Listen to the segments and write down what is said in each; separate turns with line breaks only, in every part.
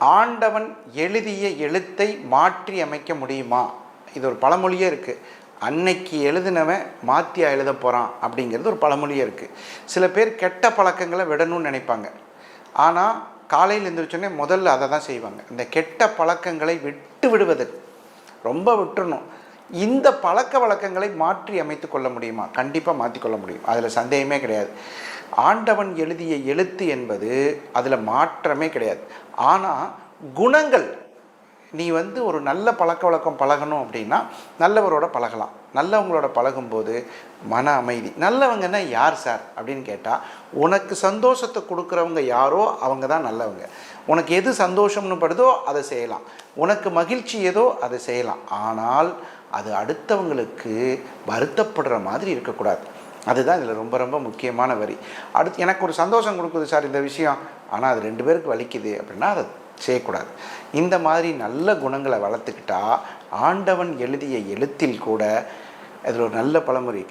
ஆண்டவன் எழுதிய எழுத்தை மாற்றி அமைக்க முடியுமா? இது ஒரு பழமொழியே இருக்குது அன்னைக்கு எழுதினவன் மாற்றியா எழுத போகிறான் அப்படிங்கிறது ஒரு பழமொழியே இருக்குது சில பேர் கெட்ட பழக்கங்களை விடணும்னு நினைப்பாங்க. ஆனால் காலையில் எழுந்திரிச்சோடனே முதல்ல அதை தான் செய்வாங்க. இந்த கெட்ட பழக்கங்களை விட்டு விடுவது ரொம்ப விட்டுறணும். இந்த பழக்க வழக்கங்களை மாற்றி அமைத்து கொள்ள முடியுமா? கண்டிப்பாக மாற்றிக்கொள்ள முடியும். அதில் சந்தேகமே கிடையாது. ஆண்டவன் எழுதிய எழுத்து என்பது அதில் மாற்றமே கிடையாது. ஆனால் குணங்கள். நீ வந்து ஒரு நல்ல பழக்க வழக்கம் பழகணும் அப்படின்னா நல்லவரோட பழகலாம். நல்லவங்களோட பழகும்போது மன அமைதி. நல்லவங்கன்னா யார் சார்? அப்படின்னு கேட்டால் உனக்கு சந்தோஷத்தை கொடுக்குறவங்க யாரோ அவங்க தான் நல்லவங்க. உனக்கு எது சந்தோஷம்னு படுதோ அதை செய்யலாம். உனக்கு மகிழ்ச்சி ஏதோ அதை செய்யலாம். ஆனால் அது அடுத்தவங்களுக்கு வருத்தப்படுற மாதிரி இருக்கக்கூடாது. அதுதான் இதில் ரொம்ப ரொம்ப முக்கியமான வரி. அடுத்து எனக்கு ஒரு சந்தோஷம் கொடுக்குது சார் இந்த விஷயம். ஆனால் அது ரெண்டு பேருக்கு வலிக்குது அப்படின்னா அதை செய்யக்கூடாது. இந்த மாதிரி நல்ல குணங்களை வளர்த்துக்கிட்டா ஆண்டவன் எழுதிய எழுத்தில் கூட அதில் ஒரு நல்ல பழமொழி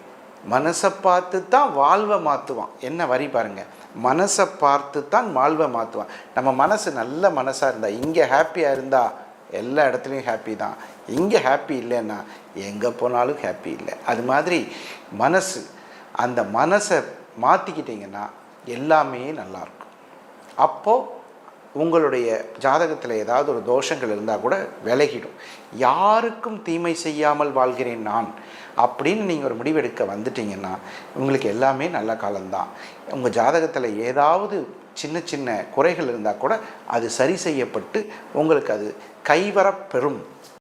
மனசை பார்த்து தான் வாழ்வை மாற்றுவான் என்ன வரி பாருங்கள் மனசை பார்த்து தான் வாழ்வை மாற்றுவான் நம்ம மனசு நல்ல மனசாக இருந்தால் இங்கே ஹாப்பியாக இருந்தால் எல்லா இடத்துலையும் ஹாப்பி தான். இங்கே ஹாப்பி இல்லைன்னா எங்கே போனாலும் ஹாப்பி இல்லை. அது மாதிரி மனசு அந்த மனசை மாற்றிக்கிட்டிங்கன்னா எல்லாமே நல்லாயிருக்கும் அப்போது உங்களுடைய ஜாதகத்தில் ஏதாவது ஒரு தோஷங்கள் இருந்தால் கூட விலகிடும். யாருக்கும் தீமை செய்யாமல் வாழ்கிறேன் நான் அப்படின்னு நீங்கள் ஒரு முடிவெடுக்க வந்துட்டீங்கன்னா உங்களுக்கு எல்லாமே நல்ல காலம்தான். உங்கள் ஜாதகத்தில் ஏதாவது சின்ன சின்ன குறைகள் இருந்தால் கூட அது சரி செய்யப்பட்டு உங்களுக்கு அது கைவரப்பெறும்.